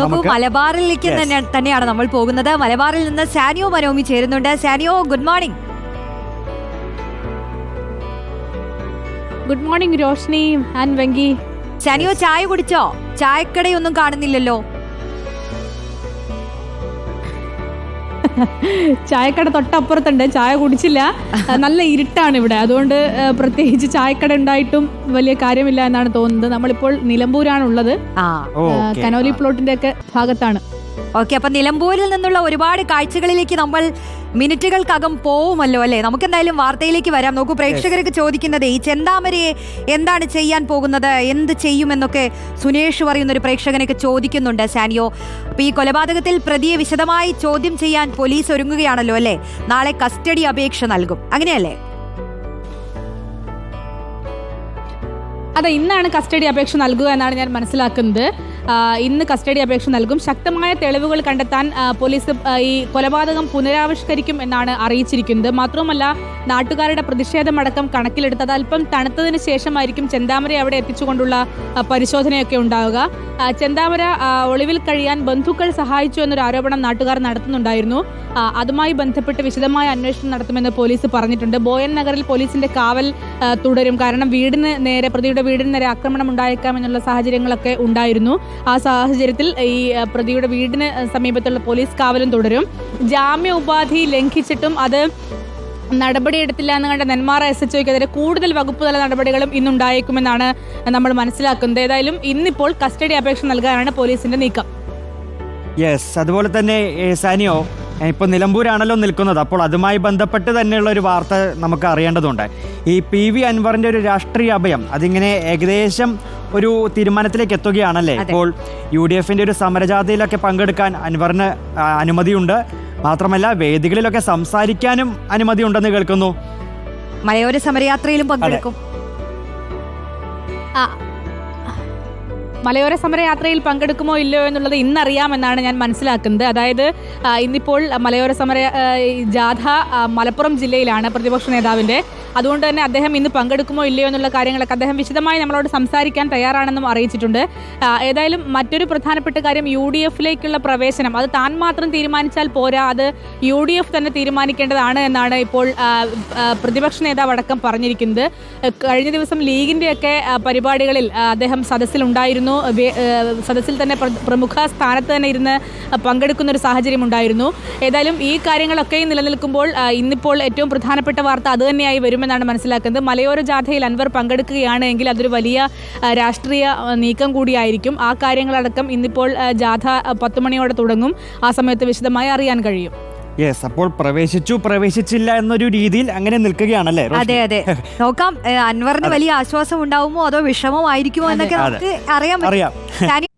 നമുക്ക് മലബാറിലേക്ക്. തന്നെയാണ് നമ്മൾ പോകുന്നത്. മലബാറിൽ നിന്ന് സാനിയോ മനോമി ചേരുന്നുണ്ട്. Saniyo good morning good morning Roshni and Venki Saniyo ചായ കുടിച്ചോ? ചായക്കടയൊന്നും കാണുന്നില്ലല്ലോ. ചായക്കട തൊട്ടപ്പുറത്തുണ്ട്. ചായ കുടിച്ചില്ല. നല്ല ഇരുട്ടാണ് ഇവിടെ. അതുകൊണ്ട് പ്രത്യേകിച്ച് ചായക്കട ഉണ്ടായിട്ടും വലിയ കാര്യമില്ല എന്നാണ് തോന്നുന്നത്. നമ്മളിപ്പോൾ നിലമ്പൂരാണ് ഉള്ളത് ആ ഓ, ആ, okay. കനോലി പ്ലോട്ടിന്റെ ഒക്കെ ഭാഗത്താണ്. ഓക്കെ അപ്പൊ നിലമ്പൂരിൽ നിന്നുള്ള ഒരുപാട് കാഴ്ചകളിലേക്ക് നമ്മൾ മിനിറ്റുകൾക്കകം പോവുമല്ലോ അല്ലെ? നമുക്ക് എന്തായാലും വാർത്തയിലേക്ക് വരാം. നോക്കൂ പ്രേക്ഷകർക്ക് ചോദിക്കുന്നത് ഈ ചെന്താമരയെ എന്താണ് ചെയ്യാൻ പോകുന്നത്? എന്ത് ചെയ്യുമെന്നൊക്കെ സുനേഷ് പറയുന്ന ഒരു പ്രേക്ഷകനൊക്കെ ചോദിക്കുന്നുണ്ട്. സാനിയോ അപ്പൊ ഈ കൊലപാതകത്തിൽ പ്രതിയെ വിശദമായി ചോദ്യം ചെയ്യാൻ പോലീസ് ഒരുങ്ങുകയാണല്ലോ അല്ലേ? നാളെ കസ്റ്റഡി അപേക്ഷ നൽകും. അങ്ങനെയല്ലേ? അതെ ഇന്നാണ് കസ്റ്റഡി അപേക്ഷ നൽകുക എന്നാണ് ഞാൻ മനസ്സിലാക്കുന്നത്. ഇന്ന് കസ്റ്റഡി അപേക്ഷ നൽകും. ശക്തമായ തെളിവുകൾ കണ്ടെത്താൻ പോലീസ് ഈ കൊലപാതകം പുനരാവിഷ്കരിക്കും എന്നാണ് അറിയിച്ചിരിക്കുന്നത്. മാത്രവുമല്ല നാട്ടുകാരുടെ പ്രതിഷേധമടക്കം കണക്കിലെടുത്ത് അത് അല്പം തണുത്തതിന് ശേഷമായിരിക്കും ചെന്താമര അവിടെ എത്തിച്ചുകൊണ്ടുള്ള പരിശോധനയൊക്കെ ഉണ്ടാവുക. ചെന്താമര ഒളിവിൽ കഴിയാൻ ബന്ധുക്കൾ സഹായിച്ചു എന്നൊരു ആരോപണം നാട്ടുകാർ നടത്തുന്നുണ്ടായിരുന്നു. അതുമായി ബന്ധപ്പെട്ട് വിശദമായ അന്വേഷണം നടത്തുമെന്ന് പോലീസ് പറഞ്ഞിട്ടുണ്ട്. ബോയൻ നഗറിൽ പോലീസിന്റെ കാവൽ തുടരും. കാരണം വീടിന് നേരെ പ്രതിയുടെ വീടിന് നേരെ ആക്രമണം ഉണ്ടായേക്കാം എന്നുള്ള സാഹചര്യങ്ങളൊക്കെ ഉണ്ടായിരുന്നു. ആ സാഹചര്യത്തിൽ ഈ പ്രതിയുടെ വീടിന് സമീപത്തുള്ള പോലീസ് കാവലും തുടരും. ജാമ്യ ഉപാധി ലംഘിച്ചിട്ടും അത് നടപടിയെടുത്തില്ല എന്ന് കണ്ട നെന്മാറ എസ് എച്ച് ഒക്കെതിരെ കൂടുതൽ വകുപ്പ് തല നടപടികളും ഇന്നുണ്ടായേക്കുമെന്നാണ് നമ്മൾ മനസ്സിലാക്കുന്നത്. ഏതായാലും ഇന്നിപ്പോൾ കസ്റ്റഡി അപേക്ഷ നൽകാനാണ് പോലീസിന്റെ നീക്കം. യെസ് അതുപോലെ തന്നെ സാനിയോ ഇപ്പൊ ഇപ്പോൾ നിലമ്പൂരാണല്ലോ നിൽക്കുന്നത്. അപ്പോൾ അതുമായി ബന്ധപ്പെട്ട് തന്നെയുള്ള ഒരു വാർത്ത നമുക്ക് അറിയേണ്ടതുണ്ട്. ഈ പി വി അൻവറിന്റെ ഒരു രാഷ്ട്രീയ അഭയം അതിങ്ങനെ ഏകദേശം ഒരു തീരുമാനത്തിലേക്ക് എത്തുകയാണല്ലേ? അപ്പോൾ ഇപ്പോൾ യു ഡി എഫിന്റെ ഒരു സമരജാഥയിലൊക്കെ പങ്കെടുക്കാൻ അൻവറിന് അനുമതിയുണ്ട്. മാത്രമല്ല വേദികളിലൊക്കെ സംസാരിക്കാനും അനുമതിയുണ്ടെന്ന് കേൾക്കുന്നു. മലയോര സമരയാത്രയിലും പങ്കെടുക്കും. ആ, മലയോര സമരയാത്രയിൽ പങ്കെടുക്കുമോ ഇല്ലയോ എന്നുള്ളത് ഇന്നറിയാമെന്നാണ് ഞാൻ മനസ്സിലാക്കുന്നത്. അതായത് ഇന്നിപ്പോൾ മലയോര സമര ജാഥ മലപ്പുറം ജില്ലയിലാണ് പ്രതിപക്ഷ നേതാവിന്റെ. അതുകൊണ്ട് തന്നെ അദ്ദേഹം ഇന്ന് പങ്കെടുക്കുമോ ഇല്ലയോ എന്നുള്ള കാര്യങ്ങളൊക്കെ അദ്ദേഹം വിശദമായി നമ്മളോട് സംസാരിക്കാൻ തയ്യാറാണെന്നും അറിയിച്ചിട്ടുണ്ട്. ഏതായാലും മറ്റൊരു പ്രധാനപ്പെട്ട കാര്യം യു ഡി എഫിലേക്കുള്ള പ്രവേശനം. അത് താൻ മാത്രം തീരുമാനിച്ചാൽ പോരാ അത് യു ഡി എഫ് തന്നെ തീരുമാനിക്കേണ്ടതാണ് എന്നാണ് ഇപ്പോൾ പ്രതിപക്ഷ നേതാവ് അടക്കം പറഞ്ഞിരിക്കുന്നത്. കഴിഞ്ഞ ദിവസം ലീഗിന്റെയൊക്കെ പരിപാടികളിൽ അദ്ദേഹം സദസ്സിലുണ്ടായിരുന്നു. ഏഹ് സദസ്സിൽ തന്നെ പ്രമുഖ സ്ഥാനത്ത് തന്നെ ഇരുന്ന് പങ്കെടുക്കുന്ന ഒരു സാഹചര്യം ഉണ്ടായിരുന്നു. ഏതായാലും ഈ കാര്യങ്ങളൊക്കെ നിലനിൽക്കുമ്പോൾ ഇന്നിപ്പോൾ ഏറ്റവും പ്രധാനപ്പെട്ട വാർത്ത അതുതന്നെയായി വരുമെന്നാണ് മനസ്സിലാക്കുന്നത്. മലയോര ജാഥയിൽ അൻവർ പങ്കെടുക്കുകയാണ് എങ്കിൽ അതൊരു വലിയ രാഷ്ട്രീയ നീക്കം കൂടിയായിരിക്കും. ആ കാര്യങ്ങളടക്കം ഇന്നിപ്പോൾ ജാഥ പത്തുമണിയോടെ പത്ത് മണിയോടെ തുടങ്ങും. ആ സമയത്ത് വിശദമായി അറിയാൻ കഴിയും. യെസ് അപ്പോൾ പ്രവേശിച്ചു പ്രവേശിച്ചില്ല എന്നൊരു രീതിയിൽ അങ്ങനെ നിൽക്കുകയാണല്ലേ? അതെ അതെ. നോക്കാം അൻവറിന് വലിയ ആശ്വാസം ഉണ്ടാവുമോ അതോ വിഷമമായിരിക്കുമോ എന്നൊക്കെ അറിയാം നമുക്ക് അറിയാൻ പറ്റും.